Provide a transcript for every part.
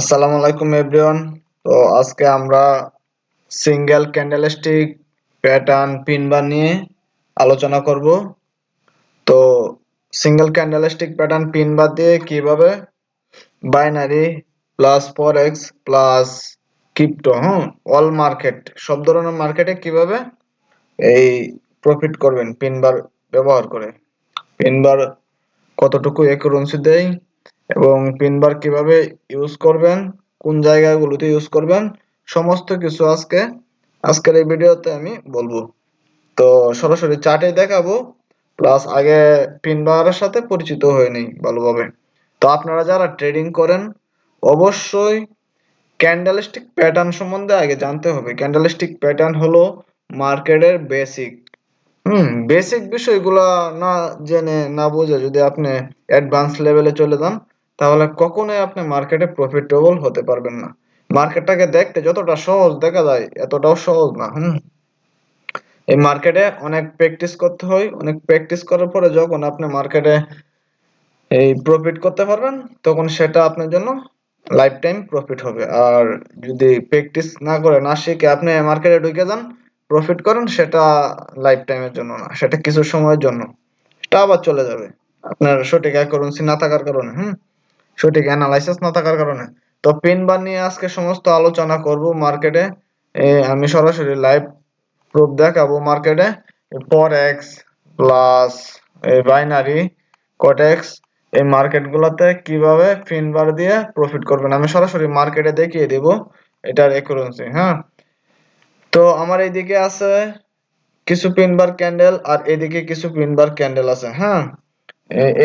আসসালামু আলাইকুম এভরিওয়ান তো আজকে আমরা single candlestick pattern pin bar নিয়ে আলোচনা করব। তো single candlestick pattern pin bar দিয়ে কীভাবে binary plus forex plus crypto hmm all market সব ধরনের মার্কেটে কীভাবে এই প্রফিট করবেন পিন বার ব্যবহার করে। পিন বার কতটুকু একুরেন্সি দেয়? এবং পিনবার কীভাবে ইউজ করবেন, কোন জায়গাগুলোতে ইউজ করবেন, সমস্ত কিছু আজকে, আজকের এই ভিডিওতে আমি বলব। তো সরাসরি চার্টে দেখাবো প্লাস আগে পিনবারের সাথে পরিচিত হয়ে নেই ভালোভাবে। তো আপনারা যারা ট্রেডিং করেন, অবশ্যই ক্যান্ডেলস্টিক প্যাটার্ন সম্বন্ধে আগে জানতে হবে। ক্যান্ডেলস্টিক প্যাটার্ন হলো মার্কেটের বেসিক হুম বেসিক বিষয়গুলো না জেনে, না বুঝে যদি আপনি অ্যাডভান্স লেভেলে চলে যান তাহলে কখনোই আপনি মার্কেটে প্রফিটেবল হতে পারবেন না। মার্কেটটাকে দেখতে যতটা সহজ দেখা যায়, এতটাও সহজ না, হুম। এই মার্কেটে অনেক প্র্যাকটিস করতে হয়, অনেক প্র্যাকটিস করার পরে যখন আপনি মার্কেটে এই প্রফিট করতে পারবেন, তখন সেটা আপনার জন্য লাইফ টাইম প্রফিট হবে। আর যদি প্র্যাকটিস না করে, না শিখে আপনি মার্কেটে ঢুকে যান প্রফিট করেন, সেটা লাইফ টাইমের জন্য না, সেটা কিছু সময়ের জন্য। সেটা আবার চলে যাবে। আপনার সঠিক অ্যাকুরেন্সি না থাকার কারণে, হুম। সঠিক অ্যানালাইসিস না থাকার কারণে। তো পিন বার নিয়ে আজকে সমস্ত আলোচনা করব মার্কেটে আমি সরাসরি লাইভ প্রুফ দেখাবো মার্কেটে ফরেক্স প্লাস এই বাইনারি কটেক্স এই মার্কেট গুলোতে কীভাবে পিন বার দিয়ে প্রফিট করবেন? আমি সরাসরি মার্কেটে দেখিয়ে দেব এটার একুরেন্সি হ্যাঁ? তো আমার এইদিকে আছে কিছু পিন বার ক্যান্ডেল আর এদিকে কিছু পিন বার ক্যান্ডেল আছে হ্যাঁ?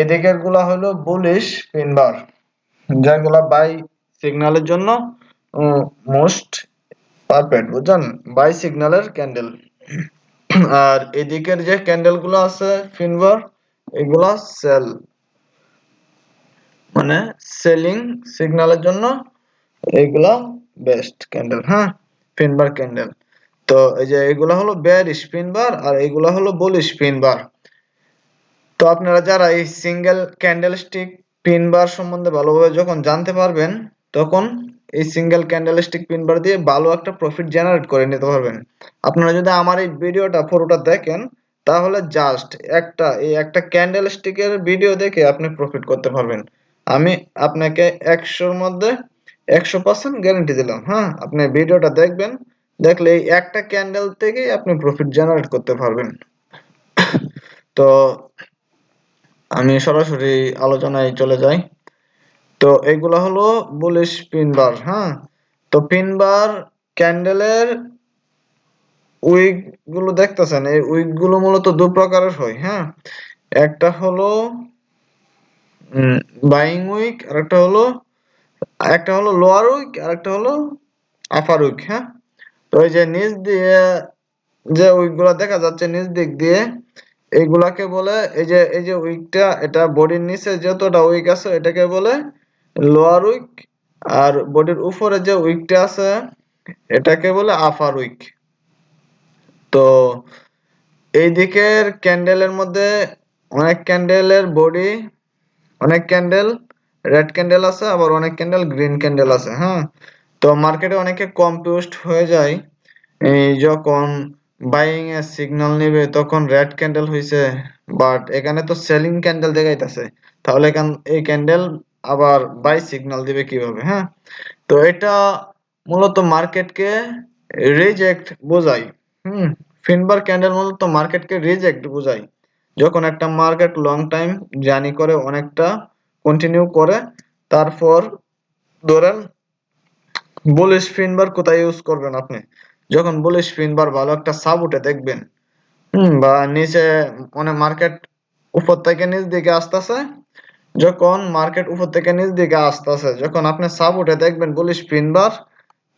এদিকেরগুলা হলো বুলিশ পিন বার যেগুলা বাই সিগন্যালের জন্য মোস্ট পারফেক্ট বুঝছেন? বাই সিগন্যালের ক্যান্ডেল আর এদিকের যে ক্যান্ডেলগুলো আছে ফিনবার এগুলা সেল মানে সেলিং সিগন্যালের জন্য এগুলা বেস্ট ক্যান্ডেল হ্যাঁ? ফিনবার ক্যান্ডেল তো এই যে এগুলা হলো বেয়ারিশ ফিনবার আর এগুলা হলো বুলিশ ফিনবার তো আপনারা যারা এই single candle stick pin bar সম্বন্ধে ভালোভাবে যখন জানতে পারবেন, তখন এই single candle stick pin bar দিয়ে ভালো একটা প্রফিট জেনারেট করে নিতে পারবেন। আপনারা যদি আমার এই ভিডিওটা, পুরোটা দেখেন, তাহলে জাস্ট একটা, এই একটা ক্যান্ডেল স্টিকের ভিডিও দেখে আপনি প্রফিট করতে পারবেন। আমি আপনাকে একশোর মধ্যে একশো পার্সেন্ট গ্যারেন্টি দিলাম হ্যাঁ? আপনি ভিডিওটা দেখবেন, দেখলে এই একটা ক্যান্ডেল থেকেই আপনি প্রফিট জেনারেট করতে পারবেন। তো আমি সরাসরি আলোচনায় চলে যাই। তো এগুলো হলো বুলিশ পিন বার হ্যাঁ? তো পিন বার ক্যান্ডেলের উইকগুলো দেখতেছেন, এই উইকগুলো মূলত দু প্রকারের হয় হ্যাঁ? একটা হলো বাইং উইক আর একটা হলো একটা হলো লোয়ার উইক আর একটা হলো আপার উইক হ্যাঁ? তো এই যে নিচ দিয়ে যে উইকগুলা দেখা যাচ্ছে, নিচ দিক দিয়ে এইগুলাকে বলে, এই যে এই যে উইকটা, এটা বডির নিচে যতটা উইক আছে, এটাকে বলে লোয়ার উইক। আর বডির উপরে যে উইকটা আছে, এটাকে বলে আপার উইক। তো এই দিকের ক্যান্ডেলের মধ্যে অনেক ক্যান্ডেলের বডি অনেক ক্যান্ডেল রেড ক্যান্ডেল আছে, আবার অনেক ক্যান্ডেল গ্রিন ক্যান্ডেল আছে হ্যাঁ? তো মার্কেটে অনেকে কনফিউজড হয়ে যায়। এই যখন বাইং এর সিগন্যাল নেবে, তখন রেড ক্যান্ডেল হইছে। বাট এখানে তো সেলিং ক্যান্ডেল দেখাইতেছে। তাহলে এখান, এই ক্যান্ডেল আবার বাই সিগন্যাল দিবে কীভাবে হ্যাঁ? তো এটা মূলত মার্কেটকে রিজেক্ট বোঝায়। হুম ফিনবার ক্যান্ডেল মূলত মার্কেটকে রিজেক্ট বোঝায়। যখন একটা মার্কেট লং টাইম জার্নি করে, অনেকটা কন্টিনিউ করে, তারপর ধরেন বুলিশ ফিনবার কোথায় ইউজ করবেন আপনি? যখন বুলিশ ফিনবার ভালো একটা সাব উঠে দেখবেন। হুম, বা নিচে মানে মার্কেট উপর থেকে নিচ দিকে আসতেছে, যখন মার্কেট উপর থেকে নিচ দিকে আসতেছে, যখন আপনি সাব উঠে দেখবেন বুলিশ ফিনবার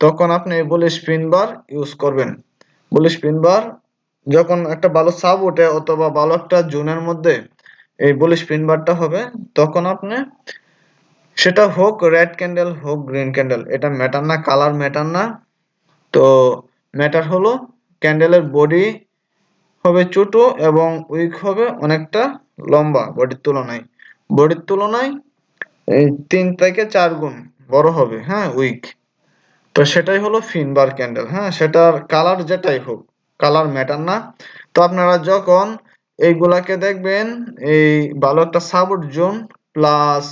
তখন আপনি বুলিশ ফিনবার ইউজ করবেন। বুলিশ ফিনবার যখন একটা ভালো সাব উঠে অথবা ভালো একটা জোনের মধ্যে এই বুলিশ ফিনবারটা হবে, তখন আপনি সেটা হোক রেড ক্যান্ডেল হোক গ্রিন ক্যান্ডেল এটা ম্যাটার না কালার ম্যাটার না। তো ম্যাটার হলো ক্যান্ডেলের বডি হবে ছোট এবং উইক হবে অনেকটা লম্বা বডির তুলনায়। বডির তুলনায় তিন থেকে চার গুণ বড় হবে হ্যাঁ উইক তো সেটাই হলো ফিনবার ক্যান্ডেল হ্যাঁ সেটার কালার যেটাই হোক কালার ম্যাটার না। তো আপনারা যখন এইগুলাকে দেখবেন, এই ভালো একটা সাপোর্ট জোন প্লাস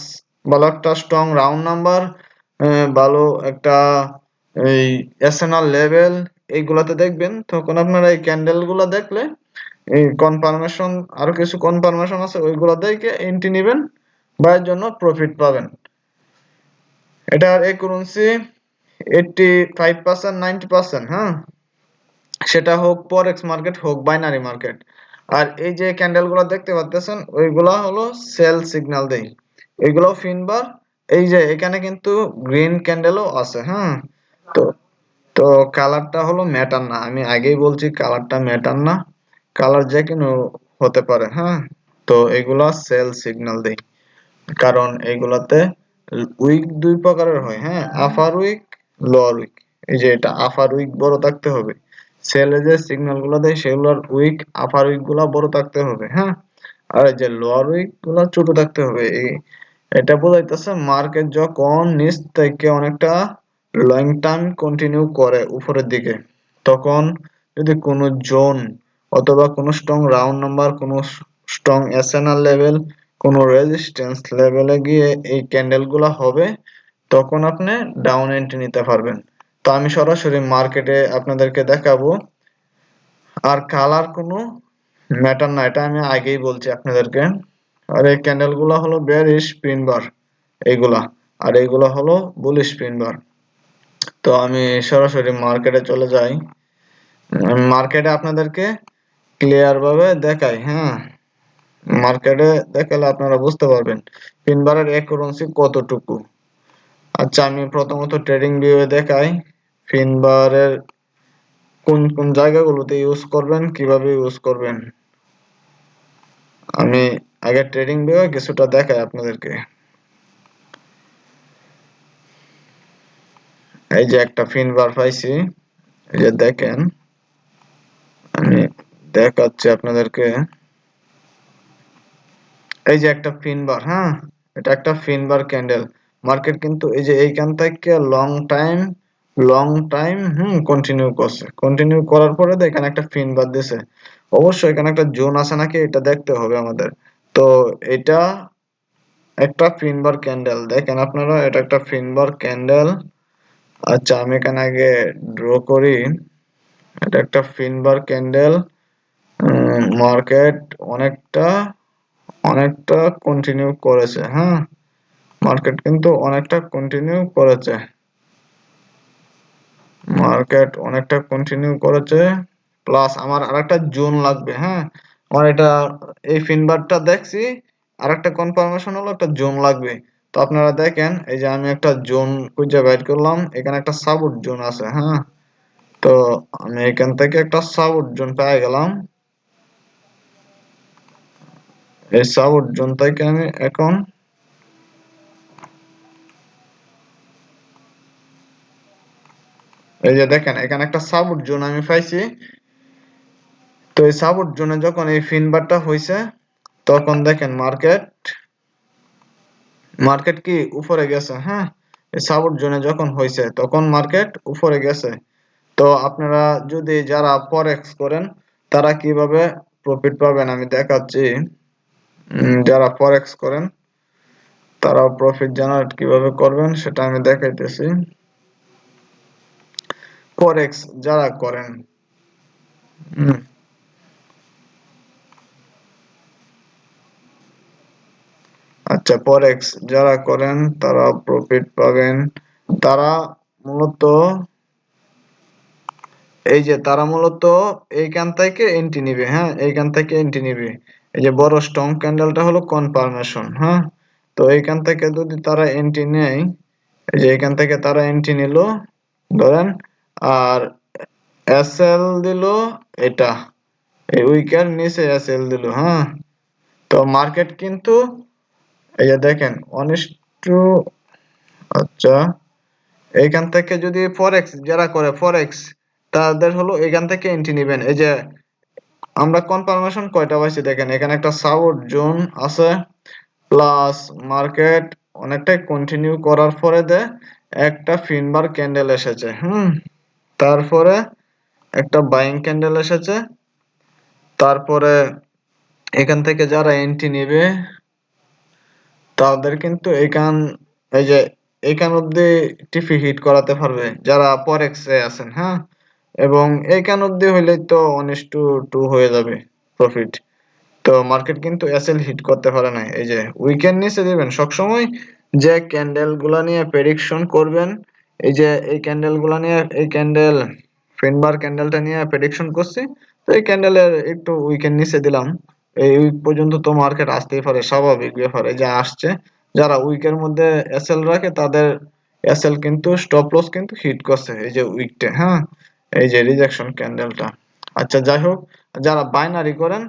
ভালো একটা স্ট্রং রাউন্ড নাম্বার ভালো একটা এই এসএনআর লেভেল এইগুলাতে দেখবেন, তখন আপনারা এই ক্যান্ডেলগুলা দেখলে, এই কনফার্মেশন আরও কিছু কনফার্মেশন আছে, ওইগুলো দেখে এন্ট্রি নেবেন বা এর জন্য প্রফিট পাবেন। এটার accuracy eighty five percent ninety percent হ্যাঁ? সেটা হোক পরেক্স মার্কেট হোক বাইনারি মার্কেট আর এই যে ক্যান্ডেলগুলো দেখতে পাচ্ছেন ওইগুলা হলো সেল সিগন্যাল দেই। এগুলো ফিনবার এই যে এখানে কিন্তু গ্রিন ক্যান্ডেলও আছে হ্যাঁ? তো তো কালারটা হলো ম্যাটার না। আমি আগেই বলছি কালারটা ম্যাটার না। কালার যে কোনো হতে পারে হ্যাঁ? তো এগুলা সেল সিগন্যাল দেই। কারণ এগুলাতে উইক দুই প্রকারের হয় হ্যাঁ? আফার উইক লোয়ার উইক এই যে এটা আফার উইক বড় থাকতে হবে। সেলে যে সিগন্যালগুলো দেয়, সেগুলোর উইক আফার উইকগুলা বড় থাকতে হবে হ্যাঁ? আর যে লোয়ার উইকগুলা ছোট থাকতে হবে। এটা বোঝাইতেছে মার্কেট যখন নিচ থেকে অনেকটা লং টাইম কন্টিনিউ করে উপরের দিকে। তখন যদি কোনো জোন অথবা কোনো স্ট্রং রাউন্ড নাম্বার কোনো স্ট্রং এসএনআর লেভেল কোনো রেজিস্ট্যান্স লেভেলে গিয়ে এই ক্যান্ডেলগুলো হবে, তখন আপনি ডাউন এন্ট্রি নিতে পারবেন। তো আমি সরাসরি মার্কেটে আপনাদেরকে দেখাবো। আর কালার কোনো ম্যাটার না, এটা আমি আগেই বলছি আপনাদেরকে। আর এই ক্যান্ডেলগুলো হলো বেয়ারিশ পিন বার এইগুলা। আর এইগুলা হলো বুলিশ পিন বার তো আমি সরাসরি মার্কেটে চলে যাই। মার্কেটে আপনাদেরকে ক্লিয়ার ভাবে দেখাই হ্যাঁ? মার্কেটে দেখালে আপনারা বুঝতে পারবেন পিন বারের একুরেন্সি কতটুকু। আচ্ছা আমি প্রথমত ট্রেডিং ভিউয়ে দেখাই ফিনবারের কোন কোন জায়গাগুলোতে ইউজ করবেন, কীভাবে ইউজ করবেন। আমি আগে ট্রেডিং ভিউ কিছুটা দেখাই আপনাদেরকে। এই যে একটা ফিন বার পাইছি, এই যে দেখেন, আমি দেখাচ্ছি আপনাদেরকে। এই যে একটা ফিন বার হ্যাঁ? এটা একটা ফিন বার ক্যান্ডেল মার্কেট কিন্তু এই যে এইখান থেকে long time long time hmm continue করছে। কন্টিনিউ করার পরে তো এখানে একটা ফিন বার দিছে। অবশ্যই এখানে একটা জোন আছে নাকি, এটা দেখতে হবে আমাদের। তো এটা একটা ফিনবার ক্যান্ডেল দেখেন আপনারা, এটা একটা ফিনবার ক্যান্ডেল আচ্ছা আমি এখানে আগে ড্র করি। এটা একটা ফিনবার ক্যান্ডেল মার্কেট অনেকটা অনেকটা কন্টিনিউ করেছে হ্যাঁ? মার্কেট কিন্তু অনেকটা কন্টিনিউ করেছে। মার্কেট অনেকটা কন্টিনিউ করেছে প্লাস আমার আরেকটা জোন লাগবে হ্যাঁ? আমার এটা, এই ফিনবারটা দেখছি, আরেকটা কনফার্মেশন হলো একটা জোন লাগবে। তো আপনারা দেখেন, এই যে আমি একটা জোন খুঁজে বাইর করলাম, এখানে একটা সাপোর্ট জোন আছে হ্যাঁ? তো আমি এখান থেকে একটা সাপোর্ট জোন পেয়ে গেলাম। এই সাপোর্ট জোন থেকে আমি এখন এই যে দেখেন, এখানে একটা সাপোর্ট জোন আমি পাইছি। তো এই সাপোর্ট জোনে যখন এই ফিনবারটা হয়েছে তখন দেখেন মার্কেট মার্কেট কি উপরে গেছে হ্যাঁ? সাপোর্ট জোনে যখন হয়েছে তখন মার্কেট উপরে গেছে। তো আপনারা যদি যারা ফরেক্স করেন, তারা কীভাবে প্রফিট পাবেন আমি দেখাচ্ছি। যারা ফরেক্স করেন তারা প্রফিট জেনারেট কীভাবে করবেন সেটা আমি দেখাইতেছি। ফরেক্স যারা করেন আচ্ছা ফরেক্স যারা করেন, তারা প্রফিট পাবেন। তারা মূলত এই যে, তারা মূলত এইখান থেকে এন্ট্রি নিবে হ্যাঁ? এইখান থেকে এন্ট্রি নিবে। এই যে, বড় স্ট্রং ক্যান্ডেলটা হলো কনফার্মেশন হ্যাঁ? তো এইখান থেকে যদি তারা এন্ট্রি নেয়, এই যে এখান থেকে তারা এন্ট্রি নিল, ধরেন, আর এসএল দিল এটা, এই উইকের নিচে এসএল দিল হ্যাঁ? তো মার্কেট কিন্তু এই যে দেখেন, অনিষ্টু আচ্ছা এইখান থেকে যদি ফরেক্স যারা করে ফরেক্স তাদের হলো এখান থেকে এন্ট্রি নেবেন। এই যে আমরা কনফার্মেশন কয়টা পাইছি দেখেন, এখানে একটা সাপোর্ট জোন আছে প্লাস মার্কেট অনেকটাই কন্টিনিউ করার পরে দে একটা ফিনবার ক্যান্ডেল এসেছে, হুম? তারপরে একটা বাইং ক্যান্ডেল এসেছে, তারপরে এখান থেকে যারা এন্ট্রি নেবে তাদের কিন্তু এখান এই যে এখান অব্দি টিপি হিট করাতে পারবে, যারা পরেক্সে আছেন হ্যাঁ? এবং এইখান অব্দি হইলেই তো ওয়ান টু টু হয়ে যাবে প্রফিট তো মার্কেট কিন্তু এসএল হিট করতে পারে না এই যে উইকেন্ড নিচে দিবেন, সবসময় যে ক্যান্ডেলগুলা নিয়ে প্রেডিকশন করবেন, এই যে, এই ক্যান্ডেলগুলা নিয়ে, এই ক্যান্ডেল ফিনবার ক্যান্ডেলটা নিয়ে প্রেডিকশন করছি, তো এই ক্যান্ডেলের একটু উইকেন্ড নিচে দিলাম। এই উইক পর্যন্ত তো মার্কেট আসতেই পারে, স্বাভাবিক ব্যাপার। যে আসছে, যারা উইকের মধ্যে এসএল রাখে, তাদের এসএল কিন্তু স্টপ লস কিন্তু হিট করছে এই যে উইকটা হ্যাঁ? এই যে রিজেকশন ক্যান্ডেলটা আচ্ছা যাই হোক, যারা বাইনারি করেন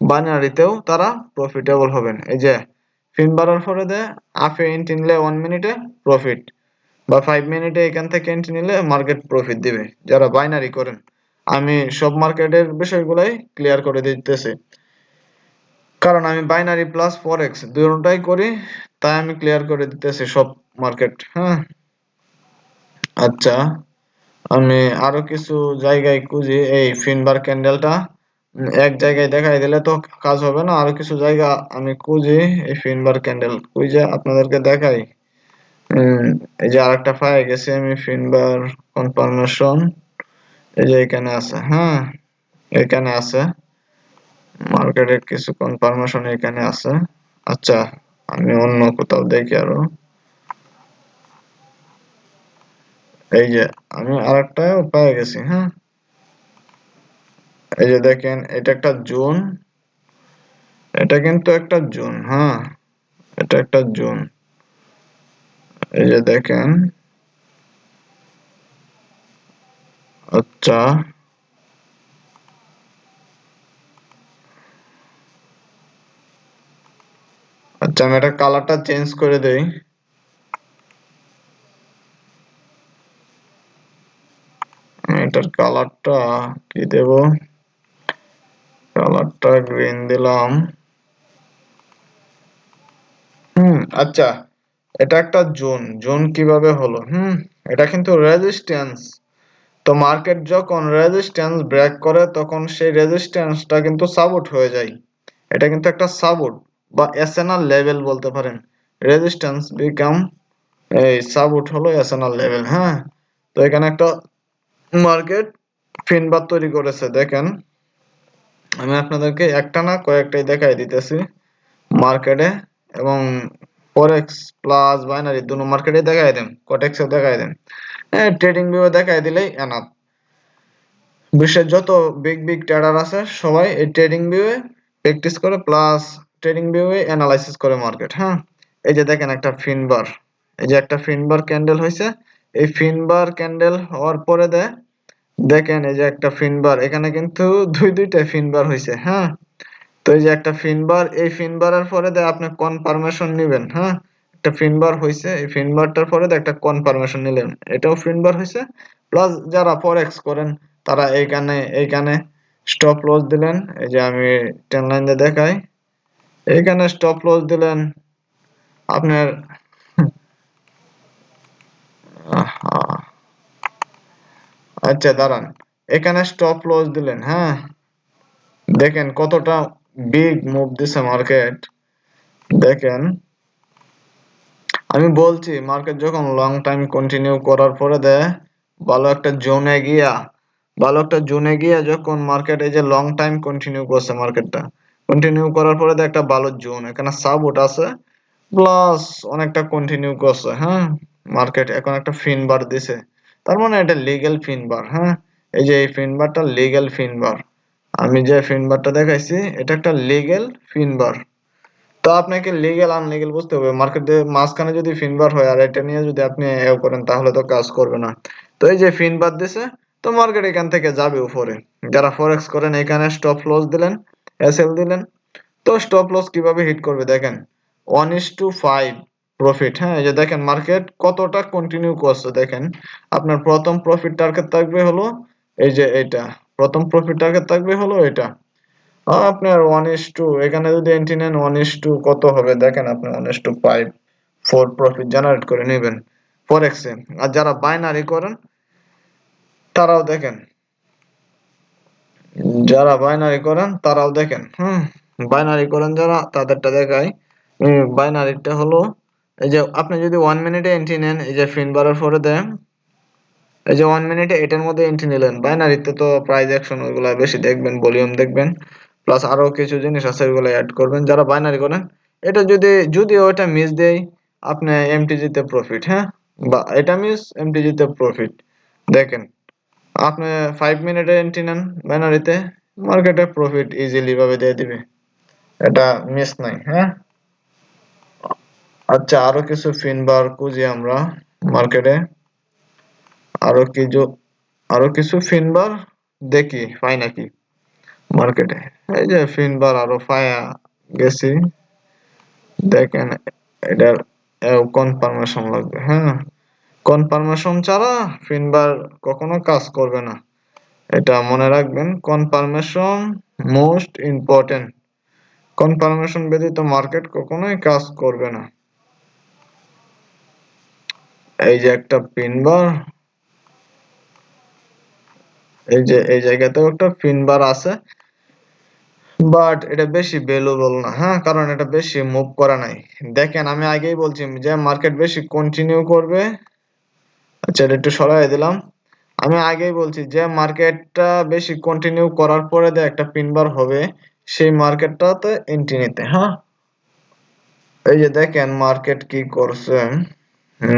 বাইনারিতেও তারা প্রফিটেবল হবেন। এই যে ফিন বাড়ার পরে দেয় আফে এন্ট্রি নিলে ওয়ান মিনিটে প্রফিট বা ফাইভ মিনিটে এখান থেকে এন্ট্রি নিলে মার্কেট প্রফিট দিবে। যারা বাইনারি করেন, আমি সব মার্কেটের বিষয়গুলাই ক্লিয়ার করে দিতেছি। কারণ আমি বাইনারি প্লাস ফরেক্স দুটোটাই করি, তাই আমি ক্লিয়ার করে দিতেছি সব মার্কেট হ্যাঁ। আচ্ছা আমি আরও কিছু জায়গায় খুঁজি, এই ফিনবার ক্যান্ডেলটা এক জায়গায় দেখাই দিলে তো কাজ হবে না, আরও কিছু জায়গা আমি খুঁজি, এই ফিনবার ক্যান্ডেল খুঁজে আপনাদেরকে দেখাই। এই যে আরেকটা পাই গেছি আমি ফিনবার কনফার্মেশন এই যে এখানে আছে হ্যাঁ এখানে আছে। মার্কেটের কিছু কনফার্মেশন এখানে আছে। আচ্ছা আমি অন্য কোথাও দেখি আরও। এই যে, আমি আরেকটা পেয়ে গেছি হ্যাঁ? এই যে দেখেন, এটা একটা জোন। এটা কিন্তু একটা জোন হ্যাঁ? এটা একটা জোন। এই যে দেখেন। আচ্ছা। আচ্ছা আমি এটা কালারটা চেঞ্জ করে দেই। এটার কালারটা কি দেব? কালারটা গ্রিন দিলাম। হুম আচ্ছা এটা একটা জোন। জোন কীভাবে হলো? হুম, এটা কিন্তু রেজিস্ট্যান্স তো মার্কেট যখন রেজিস্ট্যান্স ব্রেক করে, তখন সেই রেজিস্ট্যান্সটা কিন্তু সাপোর্ট হয়ে যায়। এটা কিন্তু একটা সাপোর্ট বা এসএনআর লেভেল বলতে পারেন। রেজিস্ট্যান্স বিকাম এই সাপোর্ট হলো এসএনআর লেভেল হ্যাঁ? তো এখানে একটা মার্কেট ফিনবার তৈরি করেছে, দেখেন। আমি আপনাদেরকে একটা না কয়েকটাই দেখাই দিতেছি মার্কেটে এবং ফরেক্স প্লাস বাইনারি দুটো মার্কেটে দেখাই দেন কটেক্সে দেখাই দেন। হ্যাঁ ট্রেডিং ভিউ দেখাই দিলেই এনাফ বিশ্বের যত বিগ বিগ ট্রেডার আছে, সবাই এই ট্রেডিং ভিউয়ে প্র্যাকটিস করে প্লাস ট্রেডিং ভিউয়ে অ্যানালাইসিস করে মার্কেট হ্যাঁ? এই যে দেখেন একটা ফিনবার এই যে একটা ফিনবার ক্যান্ডেল হয়েছে এই ফিনবার ক্যান্ডেল হওয়ার পরে দেয় দেখেন এই যে একটা ফিনবার এখানে কিন্তু দুই দুইটা ফিনবার হয়েছে হ্যাঁ? তো এই যে একটা ফিনবার এই ফিনবারের পরে দেয় আপনি কনফার্মেশন নেবেন হ্যাঁ? একটা ফিনবার হয়েছে এই ফিনবারটার পরে একটা কনফার্মেশন নিলেন, এটাও ফিনবার হয়েছে প্লাস যারা ফরেক্স করেন, তারা এইখানে এইখানে স্টপ লস দিলেন, এই যে আমি টেন লাইন দিয়ে দেখাই এইখানে স্টপ লস দিলেন আপনার আচ্ছা দাঁড়ান। এখানে স্টপ লস দিলেন হ্যাঁ? দেখেন কতটা বিগ মুভ দিছে মার্কেট দেখেন, আমি বলছি মার্কেট যখন লং টাইম কন্টিনিউ করার পরে দেয় ভালো একটা জোনে গিয়া, ভালো একটা জোনে গিয়া যখন মার্কেট এই যে লং টাইম কন্টিনিউ করছে মার্কেটটা কন্টিনিউ করার পরে দেয় একটা ভালো জোন এখানে সাপোর্ট আছে প্লাস অনেকটা কন্টিনিউ করছে হ্যাঁ? মার্কেট এখন একটা ফিন বার দিছে, তার মানে এটা লিগ্যাল ফিন বার হ্যাঁ? এই যে এই ফিন বারটা লিগ্যাল ফিন বার আমি যে ফিন বারটা দেখাইছি, এটা একটা লিগ্যাল ফিন বার তো আপনাকে লিগ্যাল আনলিগ্যাল বুঝতে হবে মার্কেটে মাঝখানে যদি ফিনবার হয়, আর এটা নিয়ে যদি আপনি এও করেন, তাহলে তো কাজ করবে না। তো এই যে ফিনবার দিছে, তো মার্কেট এখান থেকে যাবে উপরে। যারা ফরেক্স করেন, এখানে স্টপ লস দিলেন এসএল দিলেন। তো স্টপ লস কীভাবে হিট করবে দেখেন। One is to five profit হ্যাঁ এই যে দেখেন মার্কেট কতটা কন্টিনিউ করছে দেখেন। আপনার প্রথম প্রফিট টার্গেট থাকবে হলো এই যে এটা। প্রথম প্রফিট টার্গেট থাকবে হলো এটা। আপনার ওয়ান ইস টু এখানে যদি এন্ট্রি নেন ওয়ান ইস টু কত হবে? দেখেন আপনি one is to five four profit generate করে নেবেন। ফরেক্সে আর যারা বাইনারি করেন, তারাও দেখেন যারা বাইনারি করেন, তারাও দেখেন, হুম? বাইনারি করেন যারা, তাদেরটা দেখায় বাইনারিটা হলো, এই যে আপনি যদি ওয়ান মিনিটে এন্ট্রি নেন, এই যে ফিন বারের পরে দেন, এই যে ওয়ান মিনিটে এটার মধ্যে এন্ট্রি নিলেন। বাইনারিতে তো প্রাইজ অ্যাকশন ওইগুলো বেশি দেখবেন ভলিউম দেখবেন প্লাস আরও কিছু জিনিস আছে ওইগুলো অ্যাড করবেন। যারা বাইনারি করেন, এটা যদি যদি ওটা মিস দেয় আপনি এমটিজিতে প্রফিট হ্যাঁ? বা এটা মিস এমটিজিতে প্রফিট দেখেন আপনি ফাইভ মিনিটে এন্ট্রি নেন বাইনারিতে মার্কেটে প্রফিট ইজিলি ভাবে দিয়ে দিবে। এটা মিস নাই হ্যাঁ? আচ্ছা আরও কিছু ফিনবার খুঁজি আমরা মার্কেটে আরও কিছু আরও কিছু ফিনবার দেখি, পাই নাকি মার্কেটে এই যে ফিনবার আরও পায়া গেছি। দেখেন, এটার কনফার্মেশন লাগবে হ্যাঁ? কনফার্মেশন ছাড়া ফিনবার কখনো কাজ করবে না। এটা মনে রাখবেন, কনফার্মেশন মোস্ট ইম্পর্টেন্ট। কনফার্মেশন ব্যতীত মার্কেট কখনোই কাজ করবে না। এই যে একটা পিনবার এই যে, এই জায়গাতেও একটা পিনবার আছে, বাট এটা বেশি ভ্যালুবল না হ্যাঁ? কারণ এটা বেশি মুভ করা নাই। দেখেন, আমি আগেই বলছি যে মার্কেট বেশি কন্টিনিউ করবে আচ্ছা একটু সরাই দিলাম। আমি আগেই বলছি যে মার্কেটটা বেশি কন্টিনিউ করার পরে যে একটা পিনবার হবে, সেই মার্কেটটাতে এন্ট্রি নিতে হ্যাঁ? এই যে দেখেন মার্কেট কি করছে।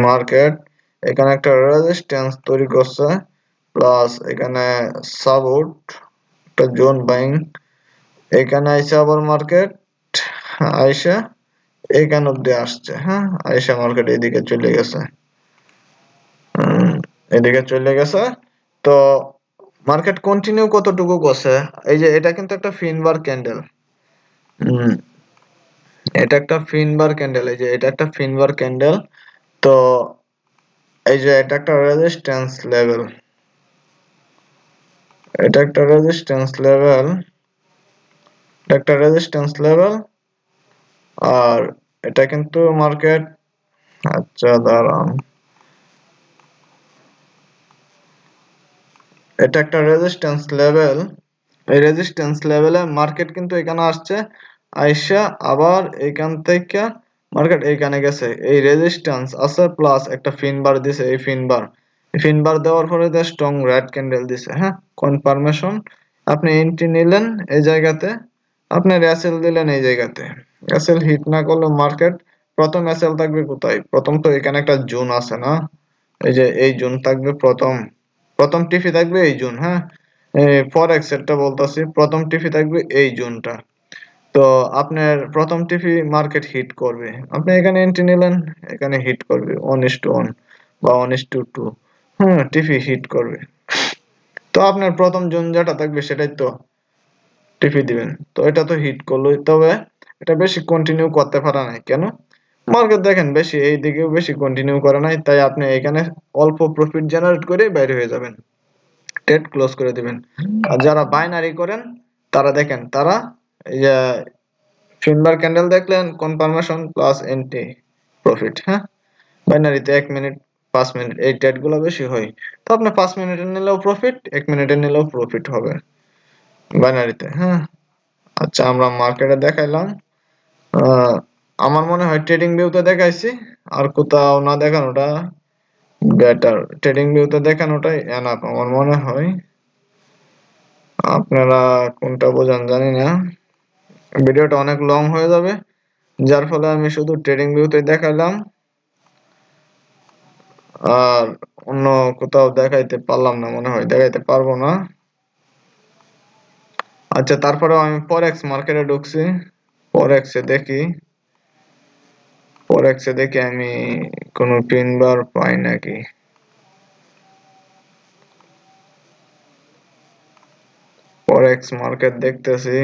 মার্কেট, এখানে একটা রেজিস্ট্যান্স তৈরি করছে প্লাস এখানে সাপোর্ট একটা জোন বাইং এখানে আইসা আবার মার্কেট, আইসা এখান অব্দি আসছে হ্যাঁ? আইসা মার্কেট এদিকে চলে গেছে। এদিকে চলে গেছে। তো মার্কেট কন্টিনিউ কতটুকু করছে? এই যে এটা কিন্তু একটা ফিনবার ক্যান্ডেল এটা একটা ফিনবার ক্যান্ডেল এই যে এটা একটা ফিনবার ক্যান্ডেল তো এই যে এটা একটা রেজিস্ট্যান্স লেভেল এটা একটা রেজিস্ট্যান্স লেভেল এটা একটা রেজিস্ট্যান্স লেভেল আর এটা কিন্তু মার্কেট আচ্ছা দাঁড়ান। এটা একটা রেজিস্ট্যান্স লেভেল এই রেজিস্ট্যান্স লেভেলে মার্কেট কিন্তু এখানে আসছে। আইসা আবার এখান থেকে মার্কেট এইখানে গেছে। এই রেজিস্ট্যান্স আছে প্লাস একটা ফিন বার দিছে। এই ফিন বার ফিন বার দেওয়ার পরে যে স্ট্রং রেড ক্যান্ডেল দিছে হ্যাঁ? কনফার্মেশন আপনি এন্ট্রি নিলেন এই জায়গাতে, আপনি র্যাসেল দিলেন এই জায়গাতে। র্যাসেল হিট না করলে মার্কেট প্রথম র্যাসেল থাকবে কোথায়? প্রথম তো এখানে একটা জোন আছে না? এই যে এই জোন থাকবে প্রথম। প্রথম টিফি থাকবে এই জোন হ্যাঁ? ফরেক্স এরটা বলতেছি, প্রথম থাকবে এই তো আপনার প্রথম মার্কেট হিট করবে। আপনি এখানে এন্ট্রি নিলেন, এখানে হিট করবে ওয়ান ইস টু ওয়ান বা ওয়ান ইস টু টু হ্যাঁ টিফি হিট করবে। তো আপনার প্রথম জোন যেটা থাকবে সেটাই তো টিপি দিবেন। তো এটা তো হিট করল তবে এটা বেশি কন্টিনিউ করতে পারে নাই, কেন? মার্কেট দেখেন, বেশি এই দিকেও বেশি কন্টিনিউ করে নাই, তাই আপনি এখানে অল্প প্রফিট জেনারেট করে বাইরে হয়ে যাবেন। ট্রেড ক্লোজ করে দিবেন। আর যারা বাইনারি করেন, তারা দেখেন, তারা ফিনবার ক্যান্ডেল দেখলেন কনফার্মেশন প্লাস এন্ট্রি প্রফিট হ্যাঁ? বাইনারিতে এক মিনিট পাঁচ মিনিট এই ট্রেডগুলো বেশি হয়। তো আপনি পাঁচ মিনিটে নিলেও প্রফিট এক মিনিটে নিলেও প্রফিট হবে বাইনারিতে হ্যাঁ? আচ্ছা আমরা মার্কেটে দেখাইলাম। আমার মনে হয় ট্রেডিং ভিউতে দেখাইছি, আর কোথাও না দেখানোটা বেটার ট্রেডিং ভিউতে দেখানোটাই এনাফ আমার মনে হয়। আপনারা কোনটা বোঝান জানি না। ভিডিওটা অনেক লং হয়ে যাবে, যার ফলে আমি শুধু ট্রেডিং ভিউতে দেখাইলাম। আর অন্য কোথাও দেখাইতে পারলাম না, মনে হয় দেখাইতে পারব না। আচ্ছা তারপরেও আমি ফরেক্স মার্কেটে ঢুকছি। ফরেক্সে দেখি। ফরেক্সে দেখি আমি কোনো পিন বার পাই নাকি? ফরেক্স মার্কেট দেখতেছি।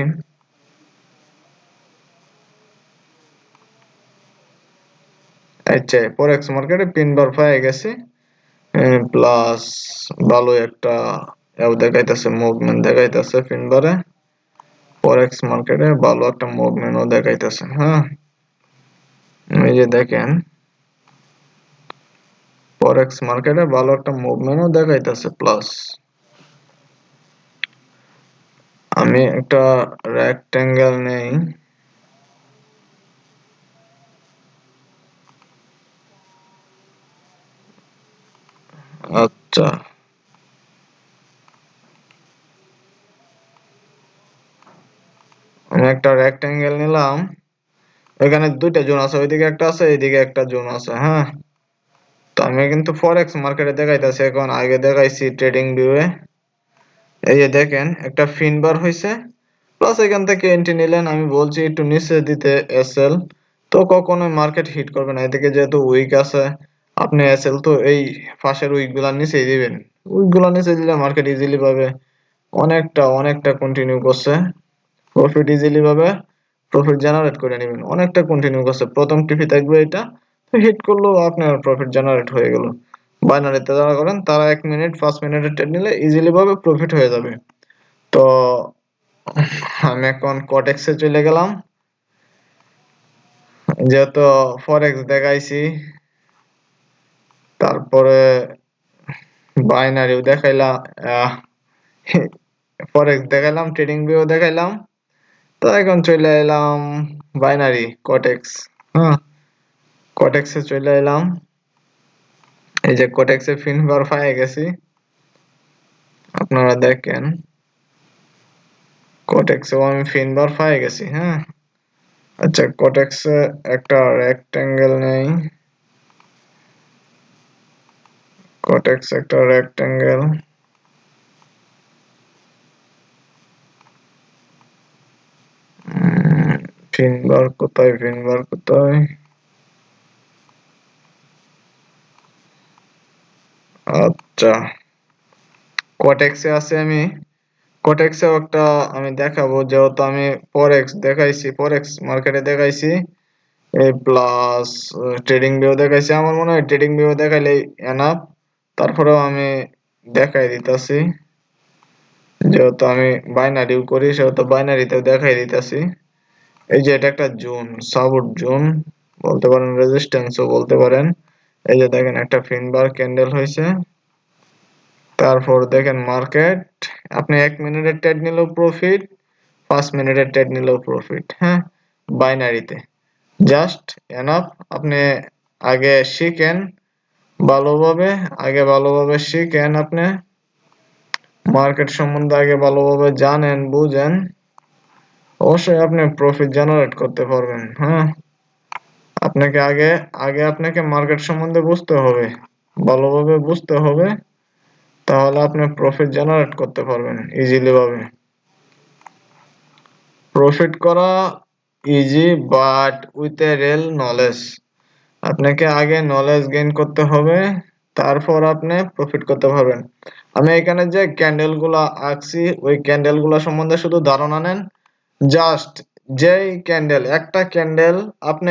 আচ্ছা ফরেক্স মার্কেটে পিন বার পাই গেছি। প্লাস ভালো একটা এও দেখাইতেছে মুভমেন্ট দেখাইতেছে পিন বারে ফরেক্স মার্কেটে ভালো একটা মুভমেন্টও দেখাইতেছে হ্যাঁ। এই যে দেখেন ফরেক্স মার্কেটে ভালো একটা মুভমেন্টও দেখাইতেছে প্লাস আমি একটা রেক্টেঙ্গেল নেই। আচ্ছা। আমি একটা রেক্টেঙ্গেল নিলাম। এখানে দুইটা জোন আছে, ওইদিকে একটা আছে, এইদিকে একটা জোন আছে হ্যাঁ। তো আমি কিন্তু ফরেক্স মার্কেটে দেখাইতেছি, এখন আগে দেখাইছি ট্রেডিং ভিউয়ে এই যে দেখেন, একটা ফিন বার হয়েছে প্লাস এখান থেকে এন্ট্রি নিলেন, আমি বলছি একটু নিচে দিতে এসএল তো কখনো মার্কেট হিট করবে না, এদিকে যেহেতু উইক আছে, আপনি এসএল তো এই ফাঁসের উইকগুলার নিচেই দিবেন। উইকগুলার নিচে দিলে মার্কেট ইজিলি পাবে। অনেকটা অনেকটা কন্টিনিউ করছে। প্রফিট ইজিলি পাবে। প্রফিট জেনারেট করে নেবেন। অনেকটা কন্টিনিউ করছে। প্রথম টিপি থাকবে এটা। তো হিট করলেও আপনার প্রফিট জেনারেট হয়ে গেল। বাইনারিতে যারা করেন, তারা এক মিনিট পাঁচ মিনিটের ট্রেড নিলে ইজিলি ভাবে প্রফিট হয়ে যাবে। তো আমি এখন কটেক্সে চলে গেলাম। যেহেতু ফরেক্স দেখাইছি, তারপরে বাইনারিও দেখাইলাম ফরেক্স দেখাইলাম ট্রেডিং ভিউ দেখাইলাম। তো এখন চলে এলাম বাইনারি কটেক্স হ্যাঁ কটেক্সে চলে এলাম। এই যে কোটেক্সে ফিনবার পাই গেছি। আপনারা দেখেন কোটেক্সেও আমি ফিনবার পাই গেছি হ্যাঁ। আচ্ছা কোটেক্সে একটা রেক্টেঙ্গেল নেই। কোটেক্স একটা রেক্টেঙ্গেল ফিনবার কোথায় ফিনবার কোথায় আচ্ছা। কোটেক্সে আছে আমি। কোটেক্সেও একটা আমি দেখাবো, যেহেতু আমি ফরেক্স দেখাইছি ফরেক্স মার্কেটে দেখাইছি। এই প্লাস ট্রেডিং ভিউ দেখাইছি। আমার মনে হয় ট্রেডিং ভিউ দেখাইলে এনাফ তারপরেও আমি দেখাই দিতেছি। যেহেতু আমি বাইনারিও করি, সেহেতু বাইনারিতেও দেখাই দিতেছি। এই যে এটা একটা জোন, সাপোর্ট জোন, বলতে পারেন রেজিস্ট্যান্সও বলতে পারেন। এই যে দেখেন একটা ফিনবার ক্যান্ডেল হয়েছে। তারপর দেখেন মার্কেট আপনি এক মিনিটের ট্রেড নিলেও প্রফিট পাঁচ মিনিটের ট্রেড নিলেও প্রফিট হ্যাঁ? বাইনারিতে জাস্ট এনাফ আপনি আগে শিখেন ভালোভাবে, আগে ভালোভাবে শিখেন আপনি। মার্কেট সম্বন্ধে আগে ভালোভাবে জানেন, বুঝেন। অবশ্যই আপনি প্রফিট জেনারেট করতে পারবেন হ্যাঁ? আপনাকে আগে আগে আপনাকে মার্কেট সম্বন্ধে বুঝতে হবে, ভালোভাবে বুঝতে হবে, তাহলে আপনি প্রফিট জেনারেট করতে পারবেন ইজিলি ভাবে। প্রফিট করা easy but with a real knowledge আপনাকে আগে নলেজ গেইন করতে হবে, তারপর আপনি প্রফিট করতে পারবেন। আমি এখানে যে ক্যান্ডেলগুলা আঁকছি, ওই ক্যান্ডেলগুলা সম্বন্ধে শুধু ধারণা নেন জাস্ট যেই ক্যান্ডেল একটা ক্যান্ডেল আপনি